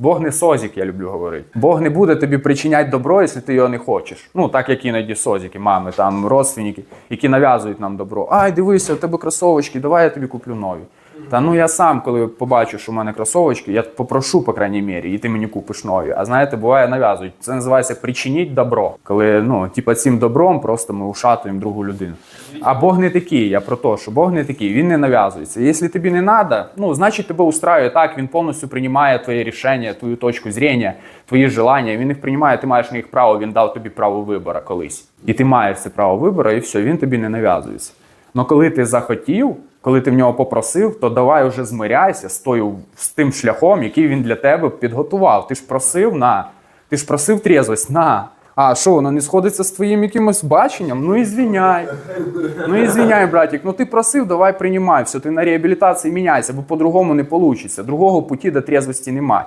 Бог не созік, я люблю говорити. Бог не буде тобі причиняти добро, якщо ти його не хочеш. Ну, так як іноді созіки, мами, там, родственники, які нав'язують нам добро. Ай, дивися, у тебе кросовочки, давай я тобі куплю нові. Та ну я сам, коли побачу, що в мене кросовочки, я попрошу, по крайній мірі, і ти мені купиш нові. А знаєте, буває нав'язують. Це називається причиніть добро. Коли ну, типа цим добром просто ми ушатуємо другу людину. А Бог не такий. Я про те, що Бог не такий, він не нав'язується. Якщо тобі не треба, ну значить тебе устраює так. Він повністю приймає твоє рішення, твою точку зрення, твої желання. Він їх приймає, ти маєш на них право. Він дав тобі право вибору колись. І ти маєш це право вибору, і все, він тобі не нав'язується. Но коли ти захотів, коли ти в нього попросив, то давай уже змиряйся з тою з тим шляхом, який він для тебе підготував. Ти ж просив на, ти ж просив трезвость на. А що, воно не сходиться з твоїм якимось баченням? Ну і звіняй. Ну і звіняй, братік. Ну ти просив, давай приймай. Все, ти на реабілітації міняйся, бо по-другому не вийде. Другого путі до трезвості немає.